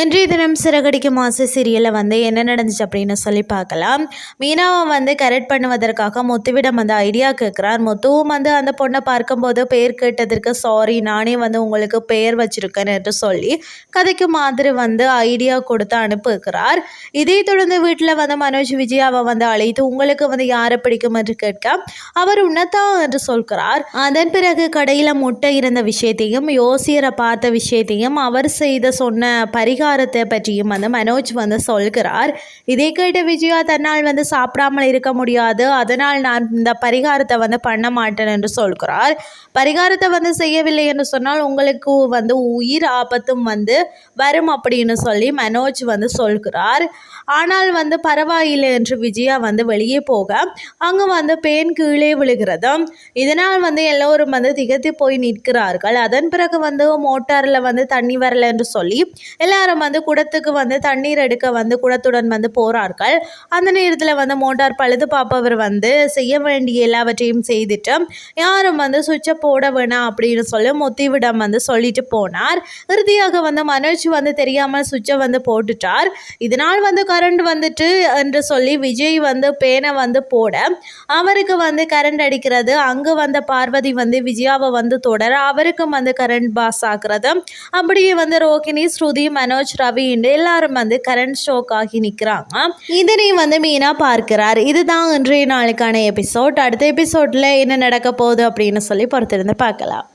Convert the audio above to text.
இன்றைய தினம் சிறகடிக்கு மாச சீரியலில் வந்து என்ன நடந்துச்சு அப்படின்னு சொல்லி பார்க்கலாம். மீனாவை வந்து கரெக்ட் பண்ணுவதற்காக முத்துவிடம் வந்து ஐடியா கேட்குறார் முத்துவும் வந்து அந்த பொண்ணை பார்க்கும்போது பெயர் கேட்டதற்கு சாரி நானே வந்து உங்களுக்கு பெயர் வச்சுருக்கேன் என்று சொல்லி கதைக்கு மாதிரி வந்து ஐடியா கொடுத்து அனுப்புகிறார். இதை தொடர்ந்து வீட்டில் வந்து மனோஜ் விஜயாவை வந்து அழைத்து உங்களுக்கு வந்து யாரை பிடிக்கும் என்று கேட்க அவர் உன்னதா என்று சொல்கிறார். அதன் பிறகு கடையில் முட்டை இருந்த விஷயத்தையும் யோசியரை பார்த்த விஷயத்தையும் அவர் செய்த சொன்ன பரிக பரிகாரத்தை பற்றியும் வந்து மனோஜ் வந்து சொல்கிறார். இதை கேட்ட விஜயா தன்னால் வந்து சாப்பிடாமல் இருக்க முடியாது. அதனால் நான் இந்த பரிகாரத்தை வந்து பண்ண மாட்டேன் என்று சொல்கிறார். பரிகாரத்தை வந்து செய்யவில்லை என்று சொன்னால் உங்களுக்கு வந்து உயிர் ஆபத்தும் வந்து வரும் அப்படின்னு சொல்லி மனோஜ் வந்து சொல்கிறார். ஆனால் வந்து பரவாயில்லை என்று விஜயா வந்து வெளியே போக அங்கே வந்து பேன் கீழே விழுகிறது. இதனால் வந்து எல்லோரும் வந்து திகத்து போய் நிற்கிறார்கள். அதன் பிறகு வந்து மோட்டாரில் வந்து தண்ணி வரல என்று சொல்லி எல்லாரும் எல்லாரும் வந்து குடத்துக்கு வந்து தண்ணீர் எடுக்க வந்து குடத்துடன் வந்து போகிறார்கள் அந்த நேரத்தில் வந்து மோட்டார் பழுது பார்ப்பவர் வந்து செய்ய வேண்டிய எல்லாவற்றையும் செய்துட்டு யாரும் வந்து சுவிட்சை போட வேணாம் அப்படின்னு சொல்லி முத்திவிடம் வந்து சொல்லிட்டு போனார். இறுதியாக வந்து மனோஜ் வந்து தெரியாமல் சுவிட்சை வந்து போட்டுட்டார். இதனால் வந்து கரண்ட் வந்துட்டு என்று சொல்லி விஜய் வந்து பேனை வந்து போட அவருக்கு வந்து கரண்ட் அடிக்கிறது அங்கு வந்த பார்வதி வந்து விஜயாவை வந்து தொடர அவருக்கும் வந்து கரண்ட் பாஸ் ஆகிறது. அப்படியே வந்து ரோகிணி ஸ்ருதி மனோஜ் மனோஜ் ரவி எல்லாரும் வந்து கரண்ட் ஷோக் ஆகி நிற்கிறாங்க இதனை வந்து மீனா பார்க்கிறார். இதுதான் இன்றைய நாளுக்கான எபிசோட் அடுத்த எபிசோட்ல என்ன நடக்க போகுது அப்படின்னு சொல்லி பொறுத்திருந்து பார்க்கலாம்.